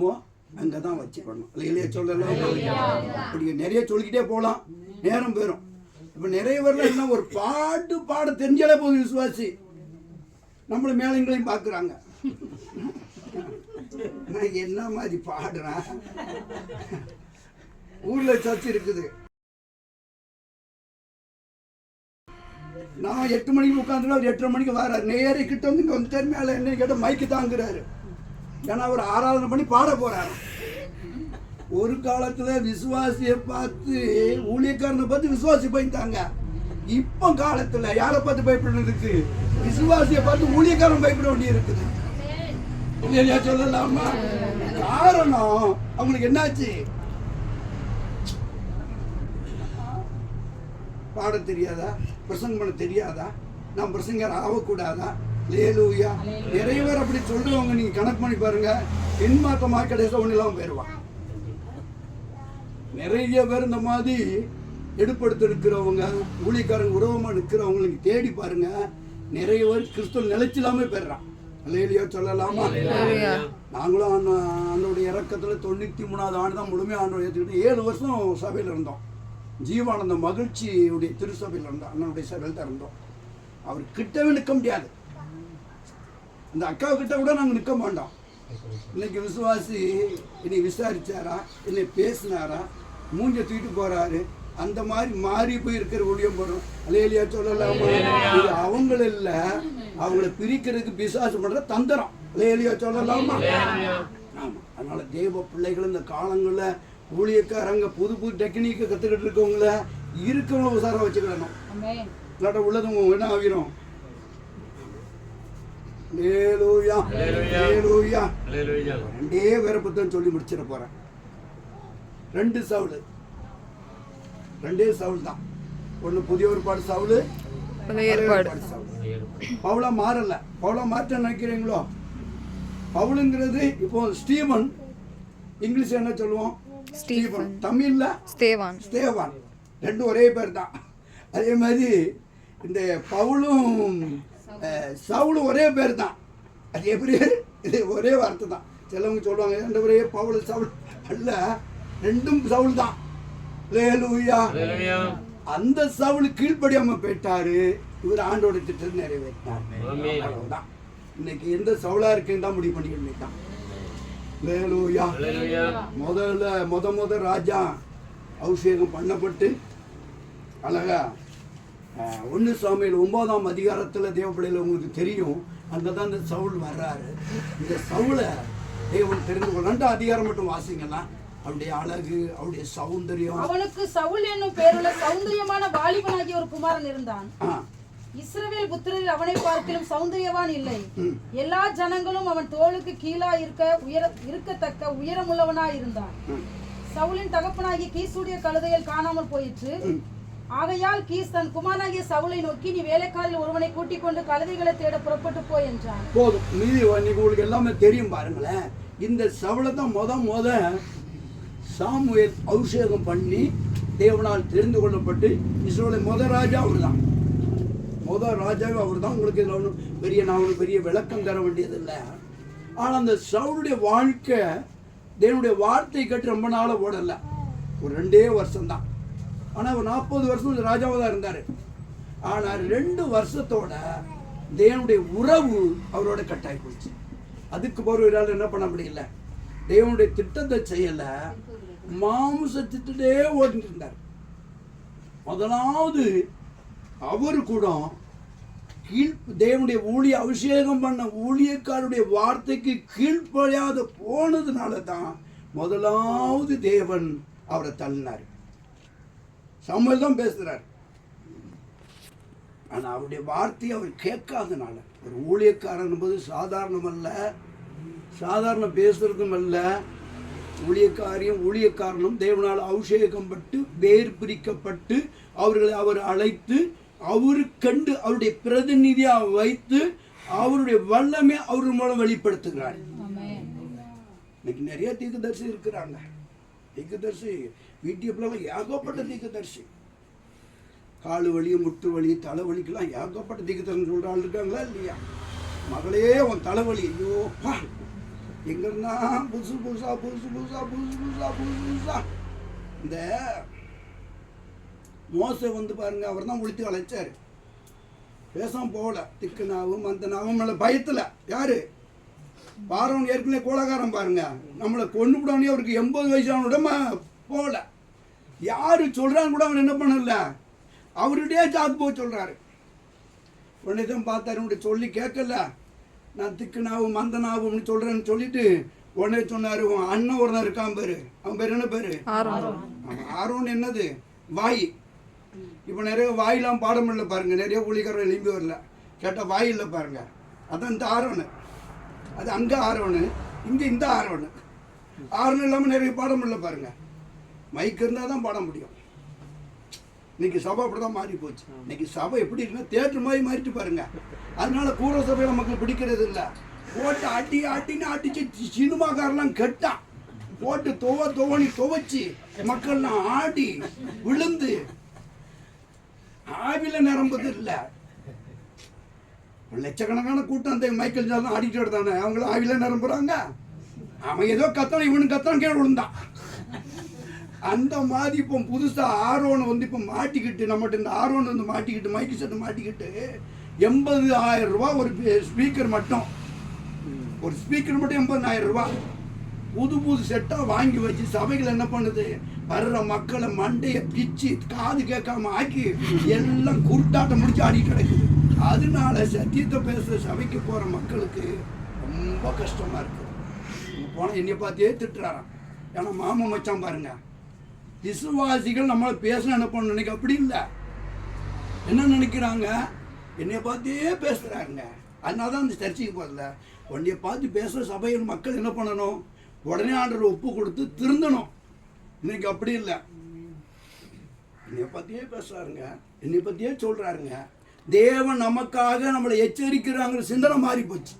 வைக்கணுமோ அங்கே தான் வச்சுக்கணும் இல்லையா சொல்லலாம் அப்படி நிறைய சொல்லிக்கிட்டே போகலாம் நேரம் போயிடும் இப்போ நிறைய பேர்ல என்ன ஒரு பாட்டு பாட தெரிஞ்சாலே போதும் விசுவாசி. நம்மள மேலங்களையும் பார்க்குறாங்க நான் என்ன மாதிரி பாடுறேன்? ஊர்ல சர்ச் இருக்குது. நான் எட்டு மணிக்கு உட்காந்துருந்தா அவர் எட்டரை மணிக்கு வராரு நேரே கிட்ட வந்து இங்கே வந்துட்டார் மேலே என்ன கேட்டால் மைக்கு தாங்குறாரு. ஏன்னா அவர் ஆராதனை பண்ணி பாட போறாரு. ஒரு காலத்துல விசுவாசியை பார்த்து ஊழியக்காரனை பார்த்து விசுவாசி பயந்தாங்க இப்போ காலத்துல யாரை பார்த்து பயப்படுறதுக்கு விசுவாசியை பார்த்து ஊழியக்காரன் பயப்பட வேண்டிய இருக்குது இல்லையா சொல்லலாமா? காரணம் அவங்களுக்கு என்னாச்சு? பாட தெரியாதா? பிரசங்கம் பண்ண தெரியாதா? நான் பிரசங்கர் ஆகக்கூடாதா? லேலூயா நிறைய பேர் அப்படி சொல்றவங்க நீங்க கணக்கு பண்ணி பாருங்க. பின்மாற்றமாக கடைசியில் ஒன்றும் இல்லாமல் போயிடுவான் நிறைய பேர் இந்த மாதிரி எடுப்படுத்த இருக்கிறவங்க ஊழியக்காரங்க உறவமாக நிற்கிறவங்களுக்கு தேடி பாருங்க. நிறைய பேர் கிறிஸ்துவ நிலைச்சில்லாம போயிடுறான் லேலியா சொல்லலாமா? நாங்களும் அந்த அந்தோடைய இறக்கத்தில் தொண்ணூற்றி மூணாவது ஆண்டு தான் முழுமையாக ஆண்டு ஏற்றுக்கிட்டு ஏழு வருஷம் சபையில் இருந்தோம். ஜீவானந்த மகிழ்ச்சியுடைய திருசபையில் இருந்தோம். அண்ணனுடைய சபையில் தான் இருந்தோம். அவர் கிட்டவே நிற்க முடியாது. இந்த அக்கா கிட்ட கூட நாங்கள் நிற்க மாட்டோம். இன்னைக்கு விசுவாசி என்னை விசாரிச்சாரா என்னை பேசினாரா மூஞ்ச தூக்கிட்டு போறாரு. அந்த மாதிரி மாறி போய் இருக்கிற ஒளியம் போடுறோம். அலையிலியா சொல்லலாமா? இது அவங்கள இல்ல அவங்கள பிரிக்கிறதுக்கு பிசாசு பண்ற தந்திரம். அலையிலியா சொல்லலாமா? ஆமா. அதனால தேவ பிள்ளைகள் இந்த காலங்கள்ல ஊழியக்காரங்க புது புது டெக்னிக்கை கத்துக்கிட்டு இருக்கவங்கள இருக்கவங்கள உசாரம் வச்சுக்கிடணும். இல்லாட்ட உள்ளதும் என்ன ஆகிரும் ரெண்டே வேற புத்தகம் சொல்லி முடிச்சிட போறேன். ரெண்டு சவுல். ரெண்டே சவுல் தான். ஒண்ணு புதிய ஏற்பாடு சவுல் பவுலா மாறல. பவுலா மாற்ற நினைக்கிறீங்களோ? பவுலுங்கிறது இப்போ ஸ்டீவன் இங்கிலீஷ் என்ன சொல்லுவோம்? ஸ்டீவன் தமிழ்ல ஸ்தேவான் ஸ்தேவான் ரெண்டும் ஒரே பேர் தான். அதே மாதிரி இந்த பவுலும் சவுலும் ஒரே பேர் தான் அது எப்படி? இது ஒரே வார்த்தை தான். சிலவங்க சொல்லுவாங்க ரெண்டு ஒரே பவுல் சவுல். அல்ல ரெண்டும் சவுல் தான் லேலூயா அந்த சவுல் கீழ்ப்படியாம போயிட்டாரு. இவர் ஆண்டோட திட்டம் நிறைவேற்றினார். அவ்வளவுதான். இன்னைக்கு எந்த சவுலா இருக்குன்னு தான் முடிவு பண்ணி இன்னைக்கு லேலூயா முதல்ல முத முத ராஜா அபிஷேகம் பண்ணப்பட்டு அழகா ஒன்று சாமியில் ஒன்பதாம் அதிகாரத்தில் தேவப்படையில் உங்களுக்கு தெரியும். அங்கே தான் இந்த சவுல் வர்றாரு. இந்த சவுளை தேவன் தெரிந்து கொள்ள ரெண்டு அதிகாரம் மட்டும் வாசிங்களா அவருடைய அழகு அவருடைய சௌந்தரியம். அவனுக்கு சவுல் என்னும் பேருள்ள சௌந்தரியமான வாலிபனாகிய ஒரு குமாரன் இருந்தான். இஸ்ரவேல் புத்திரரில் அவனை பார்க்கிலும் சௌந்தரியவான் இல்லை. எல்லா ஜனங்களும் அவன் தோளுக்கு கீழா இருக்க உயர இருக்கத்தக்க உயரமுள்ளவனாய் இருந்தான். சவுலின் தகப்பனாகிய கீசுடைய கழுதைகள் காணாமல் போயிற்று. ஆகையால் கீஸ் தன் குமாரனாகிய சவுலை நோக்கி நீ வேலைக்காரில் ஒருவனை கூட்டிக் கொண்டு கழுதைகளை தேட புறப்பட்டு போய் என்றான். போதும். மீதி இன்னைக்கு உங்களுக்கு எல்லாமே தெரியும் பாருங்களேன். இந்த சவளை தான் முத முத சாமுவேல் அபிஷேகம் பண்ணி தேவனால் தெரிந்து கொள்ளப்பட்டு இஸ்ரோலை முத ராஜா அவர் தான் முத ராஜாவே அவர் தான் உங்களுக்கு இதில் ஒன்றும் பெரிய நான் ஒன்றும் பெரிய விளக்கம் தர வேண்டியதில்லை. ஆனால் அந்த சவுளுடைய வாழ்க்கை தேவனுடைய வார்த்தை கேட்டு ரொம்ப நாளாக ஓடலை. ஒரு ரெண்டே வருஷம்தான். ஆனால் ஒரு நாற்பது வருஷம் ராஜாவாக தான் இருந்தார். ஆனால் ரெண்டு வருஷத்தோட தேவனுடைய உறவு அவரோட கட்டாயி போச்சு. அதுக்கு பிறகு இவரால் என்ன பண்ண முடியல? தேவனுடைய திட்டத்தை செய்யலை. மாம்சத்திட்டே திட்டத்தே ஓடிட்டு இருந்தார் முதலாவது அவர் கூட கீழ் தேவனுடைய ஊழிய அபிஷேகம் பண்ண ஊழியக்காருடைய வார்த்தைக்கு கீழ்ப்படையாத போனதுனால தான் முதலாவது தேவன் அவரை தள்ளினார். சாமுவேல் தான் பேசுகிறார் ஆனால் அவருடைய வார்த்தையை அவர் கேட்காதனால ஒரு ஊழியக்காரன் என்பது சாதாரணம் அல்ல சாதாரண பேசுறதும் அல்ல. ஊழியக்காரியும் ஊழியக்காரனும் தேவனால் அபிஷேகம் பட்டு வேர் பிரிக்கப்பட்டு அவர்களை அவர் அழைத்து அவரு கண்டு அவருடைய பிரதிநிதியாக வைத்து அவருடைய வல்லமை அவர் மூலம் வெளிப்படுத்துகிறார். இன்னைக்கு நிறைய தீர்க்கதரிசி இருக்கிறாங்க. தீர்க்கதரிசி யூடியூப்ல ஏகப்பட்ட தீர்க்கதரிசி கால் வலி முட்டு வலி தலைவலிக்கெல்லாம் ஏகப்பட்ட தீர்க்கதரிசி சொல்கிற ஆள் இருக்காங்களா இல்லையா? மகளே உன் தலைவலி ஐயோப்பா எங்கன்னா புதுசு புதுசா புதுசு புதுசா புதுசு புதுசா புதுசு புதுசா. இந்த மோசை வந்து பாருங்க அவர் தான் உளுத்தி அழைச்சார். பேசாம போகல. திக்குனாவும் மந்தனாவும் மேல பயத்துல. யாரு? பாரவன் ஏற்கனவே கோலகாரம் பாருங்க. நம்மளை கொண்டு விடனே அவருக்கு எண்பது வயசானோட போகல யாரு சொல்றான்னு கூட அவன் என்ன பண்ணல? அவருடைய ஜாத்து போக சொல்றாரு. உடனே தான் பார்த்தாரு சொல்லி கேட்கல. நான் திக்குனாவும் மந்தனாவும்னு சொல்றேன்னு சொல்லிட்டு உடனே சொன்னாரு உன் அண்ணன் ஒருத்தன் இருக்கான் பேரு. அவன் பேர் என்ன பேரு? ஆரோன். என்னது? வாய். இப்போ நிறைய வாயெல்லாம் பாடம் இல்லை பாருங்க. நிறைய புலிகரம் எழும்பி வரல. கேட்ட வாய் இல்லை பாருங்க. அதான் இந்த ஆரோனு. அது அங்கே ஆரோனு. இங்கே இந்த ஆரோனு. ஆரோன் இல்லாமல் நிறைய பாடம் இல்லை பாருங்க. மைக் இருந்தால் தான் பாட முடியும். இன்னைக்கு சபை அப்படிதான் மாறி போச்சு. இன்னைக்கு சபை எப்படி இருக்குன்னா தேட்டர் மாதிரி மாறிட்டு பாருங்க. அதனால கூற சபையில மக்கள் பிடிக்கிறது இல்லை. போட்டு அடி அடின்னு அடிச்சு சினிமாக்காரெல்லாம் கெட்டான் போட்டு துவ துவனி துவைச்சு மக்கள்லாம் ஆடி விழுந்து. ஆவில நிரம்புது இல்லை. லட்சக்கணக்கான கூட்டம் அந்த மைக்கேல் ஜாதான் ஆடிட்டு தானே அவங்களும் ஆவில நிரம்புறாங்க. அவன் ஏதோ கத்தனை இவனு கத்தனை கீழே விழுந்தான். அந்த மாதிரி இப்போ புதுசாக ஆரோன் வந்து இப்போ மாட்டிக்கிட்டு நம்மகிட்ட இந்த ஆரோன் வந்து மாட்டிக்கிட்டு மைக்கு செட்டு மாட்டிக்கிட்டு எண்பது ஆயிரம் ரூபா ஒரு ஸ்பீக்கர் மட்டும். ஒரு ஸ்பீக்கர் மட்டும் எண்பதாயிரம் ரூபா. புது புது செட்டாக வாங்கி வச்சு சபைகள் என்ன பண்ணுது? வர்ற மக்களை மண்டையை பிச்சு காது கேட்காம ஆக்கி எல்லாம் குருட்டாட்டம் முடிச்சு ஆடிட்டு கிடக்குது. அதனால சத்தியத்தை பேசுகிற சபைக்கு போகிற மக்களுக்கு ரொம்ப கஷ்டமாக இருக்குது. போனால் என்னை பார்த்தே திட்டுறாராம் ஏன்னா மாமன் மச்சான் பாருங்க. விசுவாசிகள் நம்மளை பேச என்ன பண்ணணும் இன்னைக்கு அப்படி இல்லை. என்ன நினைக்கிறாங்க? என்னை பார்த்தே பேசுகிறாங்க அதனால தான் அந்த சர்ச்சைக்கு போகல. உன்னைய பார்த்து பேசுகிற சபையில் மக்கள் என்ன பண்ணணும்? உடனே ஆண்டர் ஒப்பு கொடுத்து திருந்தணும். இன்னைக்கு அப்படி இல்லை. என்னை பற்றியே பேசுகிறாருங்க என்னை பற்றியே சொல்கிறாருங்க தேவன் நமக்காக நம்மளை எச்சரிக்கிறாங்கிற சிந்தனை மாறி போச்சு